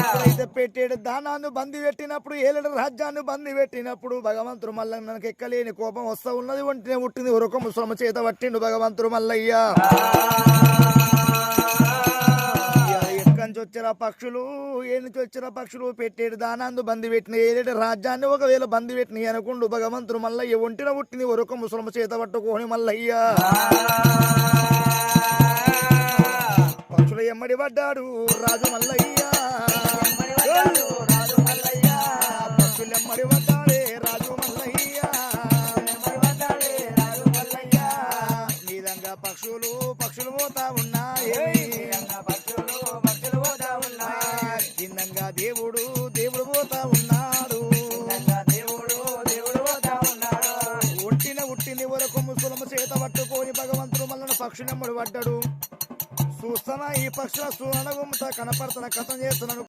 ఎప్పుడైతే పెట్టాడు. దానాన్ని బంది పెట్టినప్పుడు ఏలడు రాజ్యాన్ని బంది పెట్టినప్పుడు భగవంతుడు మల్లయ్య నాకు ఎక్కలేని కోపం వస్తా ఉన్నది. ఒంటినే పుట్టింది ఉరకము శ్రమ చేత పట్టిండు భగవంతుడు మల్లయ్య. ఎక్కడి నుంచి వచ్చిన పక్షులు? ఏ నుంచి వచ్చిన పక్షులు? పెట్టేడు. దానాందు బంది పెట్టిన ఏలేడు రాజ్యాన్ని ఒకవేళ బంది పెట్టిన అనుకుండు భగవంతుడు మల్లయ్య ఒంటిన పుట్టింది ఒరొక ముసలమ చేత పట్టుకోని మల్లయ్య. పక్షులు ఎమ్మడి పడ్డాడు రాజు మల్లయ్య. నీదంగా పక్షులు పక్షులు పోతా ఉన్నాయి. చిన్నంగా దేవుడు దేవుడు పోతా ఉన్నాడు. ఉట్టిన ఉట్టిని వరకు ముసులము చేత పట్టుకొని భగవంతుడు మళ్ళను పక్షులెమ్మడి పడ్డాడు. చూస్తానా ఈ పక్షుల సూనగుంత కనపడుతున్న కథం చేస్తున్నాను.